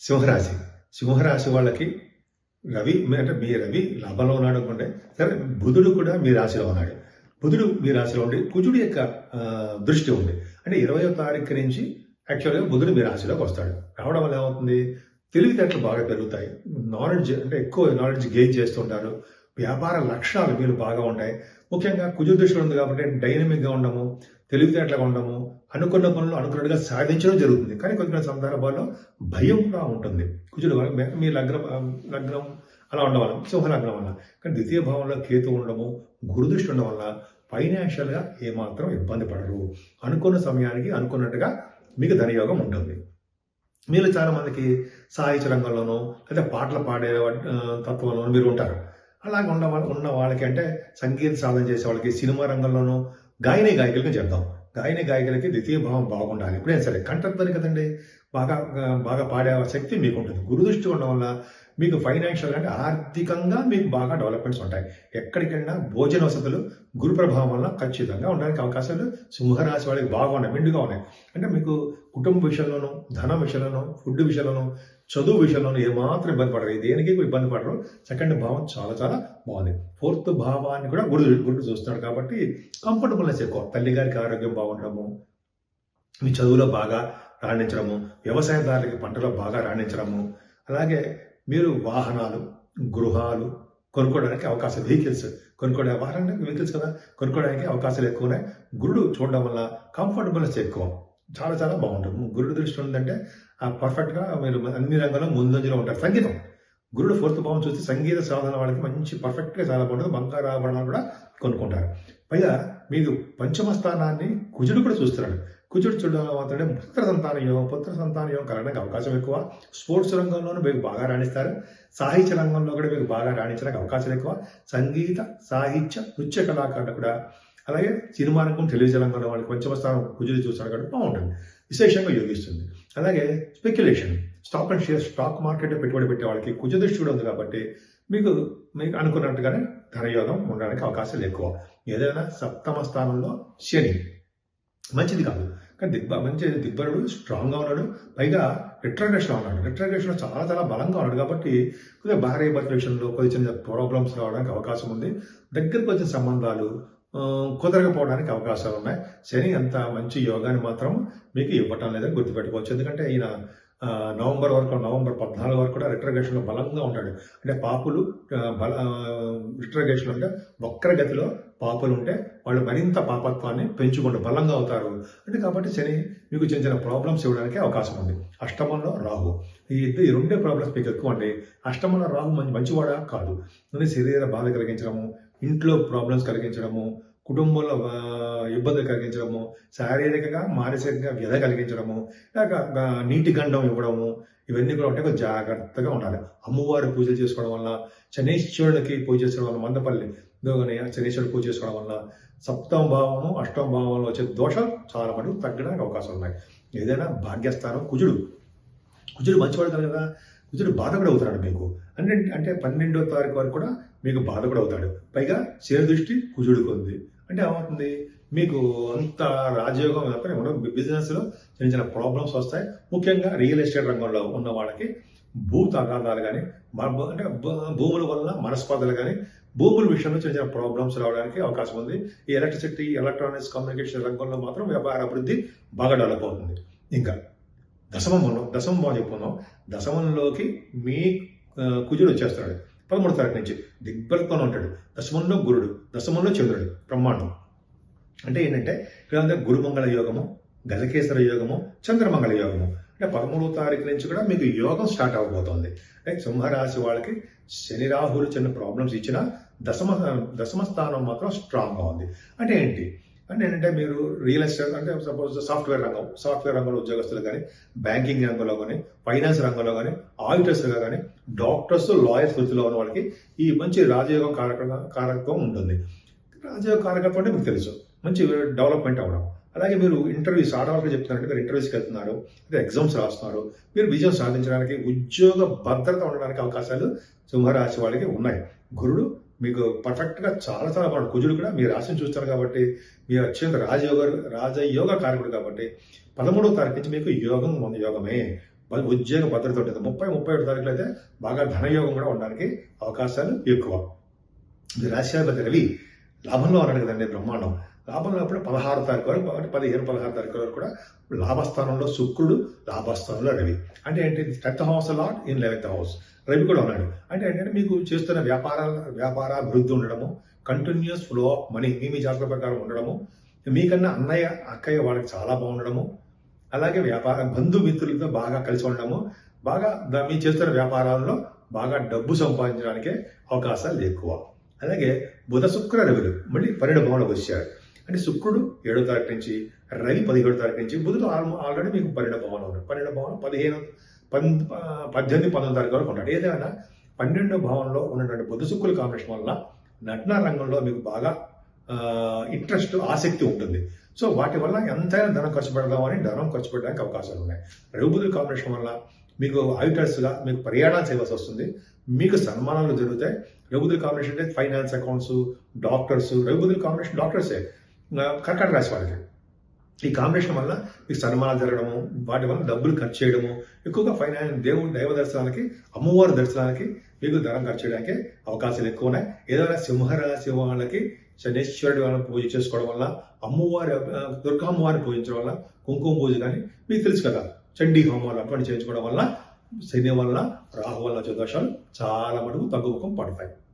సింహరాశి. సింహరాశి వాళ్ళకి రవి అంటే మీ రవి లాభంలో ఉన్నాడు అనుకోండి. సరే బుధుడు కూడా మీ రాశిలో ఉన్నాడు. బుధుడు మీ రాశిలో ఉండి కుజుడు యొక్క దృష్టి ఉంది అంటే ఇరవయో తారీఖు నుంచి యాక్చువల్గా బుధుడు మీ రాశిలోకి వస్తాడు. రావడం వల్ల ఏమవుతుంది? తెలివితేటలు బాగా పెరుగుతాయి. నాలెడ్జ్ అంటే ఎక్కువ నాలెడ్జ్ గెయిన్ చేస్తుంటారు. వ్యాపార లక్షణాలు మీరు బాగా ఉంటాయి. ముఖ్యంగా కుజుదృష్టిలో ఉంది కాబట్టి డైనమిక్గా ఉండము తెలివితేటలుగా ఉండము అనుకున్న పనులు అనుకున్నట్టుగా సాధించడం జరుగుతుంది. కానీ కొన్ని సందర్భాల్లో భయం కూడా ఉంటుంది. కుజుడు వల్ల మీ- మీ లగ్నం లగ్నం అలా ఉండడం వల్ల సింహ లగ్నం వల్ల. కానీ ద్వితీయ భావంలో కేతు ఉండడము గురుదృష్టి ఉండడం వల్ల ఫైనాన్షియల్గా ఏమాత్రం ఇబ్బంది పడరు. అనుకున్న సమయానికి అనుకున్నట్టుగా మీకు ధనయోగం ఉంటుంది. మీరు చాలా మందికి సాహిత్య రంగంలోనూ లేదా పాటలు పాడే తత్వంలోనూ మీరు ఉంటారు. అలాగే ఉన్న వాళ్ళ ఉన్న వాళ్ళకి అంటే సంగీత సాధన చేసే వాళ్ళకి సినిమా రంగంలోనూ గాయని గాయకులకి చేద్దాం గాయని గాయకులకి ద్వితీయ భావం బాగుండాలి. ఎప్పుడైనా సరే కంఠధ్వని కదండి? బాగా బాగా పాడే శక్తి మీకు ఉంటుంది గురుదృష్టి ఉండడం వల్ల మీకు ఫైనాన్షియల్ అంటే ఆర్థికంగా మీకు బాగా డెవలప్మెంట్స్ ఉంటాయి. ఎక్కడికి వెళ్ళినా భోజన వసతులు గురు ప్రభావం వల్ల ఖచ్చితంగా ఉండడానికి అవకాశాలు సింహరాశి వాళ్ళకి బాగా ఉన్నాయి మెండుగా ఉన్నాయి. అంటే మీకు కుటుంబ విషయంలోనూ ధన విషయంలోనూ ఫుడ్ విషయంలోనూ చదువు విషయంలోనూ ఏమాత్రం ఇబ్బంది పడరు. దేనికి ఇబ్బంది పడరు? సెకండ్ భావం చాలా చాలా బాగుంది. ఫోర్త్ భావాన్ని కూడా గురు గురుడు చూస్తున్నాడు కాబట్టి కంఫర్టబుల్నెస్ ఎక్కువ. తల్లి గారికి ఆరోగ్యం బాగుండడము మీ చదువులో బాగా రాణించడము వ్యవసాయదారులకి పంటలో బాగా రాణించడము అలాగే మీరు వాహనాలు గృహాలు కొనుక్కోవడానికి అవకాశం వెహికల్స్ కొనుక్కోవడానికి వాహనానికి వెహికల్స్ కదా? కొనుక్కోవడానికి అవకాశాలు ఎక్కువ ఉన్నాయి. గురుడు చూడడం వల్ల కంఫర్టబుల్నెస్ ఎక్కువ. చాలా చాలా బాగుంటుంది. గురుడు దృష్టి ఉందంటే ఆ పర్ఫెక్ట్గా మీరు అన్ని రంగాల్లో ముందంజలో ఉంటారు. సంగీతం. గురుడు ఫోర్త్ భావం చూస్తే సంగీత సాధన వాళ్ళకి మంచి పర్ఫెక్ట్గా చాలా బాగుంటుంది. బంగారు ఆభరణాలు కూడా కొనుక్కుంటారు. పైగా మీరు పంచమ స్థానాన్ని కుజుడు కూడా చూస్తున్నాడు. కుజుడు చూడడం మాత్రమే పుత్ర సంతాన యోగం పుత్ర సంతాన యోగం కలగడానికి అవకాశం ఎక్కువ. స్పోర్ట్స్ రంగంలోనూ మీకు బాగా రాణిస్తారు. సాహిత్య రంగంలో కూడా మీకు బాగా రాణించడానికి అవకాశాలు ఎక్కువ. సంగీత సాహిత్య నృత్య కళాకారులు కూడా. అలాగే సినిమా రంగం టెలివిజన్ రంగంలో వాళ్ళకి పంచమ స్థానం కుజుడు చూస్తాడు కాబట్టి బాగుంటుంది. విశేషంగా యోగిస్తుంది. అలాగే speculation stock and share stock market పెట్టుబడి పెట్టే వాళ్ళకి కుజ దృష్టి కూడా ఉంది కాబట్టి మీకు మీకు అనుకున్నట్టుగానే ధనయోగం ఉండడానికి అవకాశాలు ఎక్కువ. ఏదైనా సప్తమ స్థానంలో శని. మంచిది కాదు. కానీ దిగ్బ మంచి దిగ్బరుడు స్ట్రాంగ్గా ఉన్నాడు పైగా రిట్రాగేషన్లో ఉన్నాడు. రిట్రాగేషన్లో చాలా చాలా బలంగా ఉన్నాడు కాబట్టి కొద్దిగా భార్య భర్త విషయంలో కొద్ది చిన్న ప్రాబ్లమ్స్ రావడానికి అవకాశం ఉంది. దగ్గరకు వచ్చిన సంబంధాలు కుదరకపోవడానికి అవకాశాలు ఉన్నాయి. శని అంత మంచి యోగాన్ని మాత్రం మీకు ఇవ్వటం లేదని గుర్తుపెట్టుకోవచ్చు. ఎందుకంటే ఈయన నవంబర్ వరకు నవంబర్ పద్నాలుగు వరకు కూడా రిట్రగేషన్లో బలంగా ఉంటాడు. అంటే పాపులు బల రిట్రగేషన్ అంటే వక్రగతిలో పాపులు ఉంటే వాళ్ళు మరింత పాపత్వాన్ని పెంచుకుంటూ బలంగా అవుతారు. అంటే కాబట్టి శని మీకు చిన్న చిన్న ప్రాబ్లమ్స్ ఇవ్వడానికి అవకాశం ఉంది. అష్టమంలో రాహు. ఈ ఇద్దరు ఈ రెండే ప్రాబ్లమ్స్ మీకు ఎక్కువ అండి అష్టమంలో రాహు మంచి మంచివాడా? కాదు. అంటే శరీర బాధ కలిగించడము ఇంట్లో ప్రాబ్లమ్స్ కలిగించడము కుటుంబంలో ఇబ్బంది ఇబ్బందులు కలిగించడము శారీరకంగా మానసికంగా వ్యధ కలిగించడము లేక నీటి గండం ఇవ్వడము ఇవన్నీ కూడా ఉంటే జాగ్రత్తగా ఉండాలి. అమ్మవారి పూజలు చేసుకోవడం వల్ల శనీశ్వరుడికి పూజ చేసుకోవడం వల్ల మందపల్లి శనీశ్వరుడు పూజ చేసుకోవడం వల్ల సప్తమ భావము అష్టమ భావంలో వచ్చే దోషాలు చాలా మటుకు తగ్గడానికి అవకాశాలు ఉన్నాయి. ఏదైనా భాగ్యస్థానం కుజుడు. కుజుడు మంచివాడు కాదు. కదా కుజుడు బాధ కూడా అవుతాడు మీకు. అంటే అంటే పన్నెండో తారీఖు వరకు కూడా మీకు బాధ కూడా అవుతాడు. పైగా చేరు దృష్టి కుజుడికి ఉంది. అంటే ఏమవుతుంది? మీకు అంత రాజయోగం కాకపోతే ఉండదు బిజినెస్లో చిన్న చిన్న ప్రాబ్లమ్స్ వస్తాయి. ముఖ్యంగా రియల్ ఎస్టేట్ రంగంలో ఉన్న వాళ్ళకి భూ తగాదాలు కానీ అంటే భూముల వల్ల మనస్పర్ధలు కానీ భూముల విషయంలో చిన్న చిన్న ప్రాబ్లమ్స్ రావడానికి అవకాశం ఉంది. ఈ ఎలక్ట్రిసిటీ ఎలక్ట్రానిక్స్ కమ్యూనికేషన్ రంగంలో మాత్రం వ్యాపార అభివృద్ధి బాగా డెవలప్ అవుతుంది. ఇంకా దశమంలో దశమం బాగా చెప్పుకుందాం. దశమంలోకి మీ కుజుడు వచ్చేస్తాడు. పదమూడు తారీఖు నుంచి దిగ్బలత్వంలో ఉంటాడు. దశమంలో గురుడు దశమంలో చంద్రుడు బ్రహ్మాండం. అంటే ఏంటంటే ఇక్కడ గురుమంగళ యోగము గజకేశ్వర యోగము చంద్రమంగళ యోగము. అంటే పదమూడవ తారీఖు నుంచి కూడా మీకు యోగం స్టార్ట్ అవ్వబోతోంది. సింహరాశి వాళ్ళకి శని రాహులు చిన్న ప్రాబ్లమ్స్ ఇచ్చినా దశమ దశమ స్థానం మాత్రం స్ట్రాంగ్గా ఉంది. అంటే ఏంటి? అంటే ఏంటంటే మీరు రియల్ ఎస్టేట్ అంటే సపోజ్ సాఫ్ట్వేర్ రంగం సాఫ్ట్వేర్ రంగంలో ఉద్యోగస్తులు కానీ బ్యాంకింగ్ రంగంలో కానీ ఫైనాన్స్ రంగంలో కానీ ఆడిటర్స్గా కానీ డాక్టర్స్ లాయర్స్ వృత్తిలో ఉన్న వాళ్ళకి ఈ మంచి రాజయోగం కారక కారకత్వం ఉంటుంది. రాజయోగ కారకత్వం అంటే మీకు తెలుసు. మంచి డెవలప్మెంట్ అవ్వడం. అలాగే మీరు ఇంటర్వ్యూస్ ఆడవాళ్ళకి చెప్తున్నారంటే మీరు ఇంటర్వ్యూస్కి వెళ్తున్నారు అంటే ఎగ్జామ్స్ రాస్తున్నారు మీరు విజయం సాధించడానికి ఉద్యోగ భద్రత ఉండడానికి అవకాశాలు సింహరాశి వాళ్ళకి ఉన్నాయి. గురుడు మీకు పర్ఫెక్ట్గా చాలా చాలా బాగుంటుంది కుజుడు కూడా. మీ రాశిని చూస్తారు కాబట్టి మీరు అత్యంత రాజయోగ రాజయోగ కారకుడు కాబట్టి పదమూడవ తారీఖు నుంచి మీకు యోగం ఉంది యోగమే. బ- ఉద్యోగ భద్రత ఉంటుంది. ముప్పై ముప్పై ఏడు తారీఖులు అయితే బాగా ధనయోగం కూడా ఉండడానికి అవకాశాలు ఎక్కువ. ఈ రాశ్యాధిపతి రవి లాభంలో ఉన్నాడు కదండి బ్రహ్మాండం. లాభం అప్పుడు పదహారు తారీఖు వరకు పదిహేను పదహారు తారీఖు వరకు కూడా లాభస్థానంలో శుక్రుడు లాభస్థానంలో రవి. అంటే ఏంటి? Tenth house lord in eleventh house. Ravi కూడా ఉన్నాడు. అంటే ఏంటంటే మీకు చేస్తున్న వ్యాపార వ్యాపార అభివృద్ధి ఉండడము కంటిన్యూస్ ఫ్లో ఆఫ్ మనీ మీ మీ జాతక ప్రకారం ఉండడము మీకన్నా అన్నయ్య అక్కయ్య వాళ్ళకి చాలా బాగుండడము అలాగే వ్యాపార బంధుమిత్రులతో బాగా కలిసి ఉండడము బాగా మీ చేస్తున్న వ్యాపారాల్లో బాగా డబ్బు సంపాదించడానికే అవకాశాలు ఎక్కువ. అలాగే బుధ శుక్ర రవిలు మళ్ళీ పన్నెండు భవనంలోకి వచ్చారు. అంటే శుక్రుడు ఏడో తారీఖు నుంచి రవి పదిహేడు తారీఖు నుంచి బుధుడు ఆల్రెడీ మీకు పన్నెండు భవనం ఉన్నాడు. పన్నెండు భవనం పదిహేను పన్ పద్దెనిమిది పంతొమ్మిది తారీఖు వరకు ఉన్నాడు. ఏదైనా పన్నెండో భావంలో ఉన్నటువంటి బుధ శుక్రుల కాంబినేషన్ వల్ల నటన రంగంలో మీకు బాగా ఇంట్రెస్ట్ ఆసక్తి ఉంటుంది. సో వాటి వల్ల ఎంతైనా ధనం ఖర్చు పెడదామని ధనం ఖర్చు పెట్టడానికి అవకాశాలు ఉన్నాయి. రఘుబుధుల కాంబినేషన్ వల్ల మీకు ఆడిటర్స్గా మీకు పర్యాటన చేయవలసి వస్తుంది. మీకు సన్మానాలు జరుగుతాయి. రఘుబుధుల కాంబినేషన్ అంటే ఫైనాన్స్ అకౌంట్స్ డాక్టర్స్. రఘుబుధుల కాంబినేషన్ డాక్టర్సే. ఆ, రాశి వాళ్ళకి. ఈ కాంబినేషన్ వల్ల మీకు సన్మానాలు జరగడము వాటి వల్ల డబ్బులు ఖర్చు చేయడము ఎక్కువగా ఫైనాన్స్ దేవుని దైవ దర్శనానికి అమ్మవారి దర్శనానికి మీకు ధనం ఖర్చు చేయడానికి అవకాశాలు ఎక్కువ ఉన్నాయి. ఏదైనా సింహరాశి వాళ్ళకి శనేశ్వరుడు వాళ్ళని పూజ చేసుకోవడం వల్ల అమ్మవారి దుర్గామ్మవారిని పూజించడం వల్ల కుంకుమ పూజ కానీ మీకు తెలుసు కదా చండీ హోమాలు అటువంటి చేయించుకోవడం వల్ల శని వల్ల రాహు వల్ల వచ్చే దోషాలు చాలా మటుకు తగ్గుముఖం పడతాయి.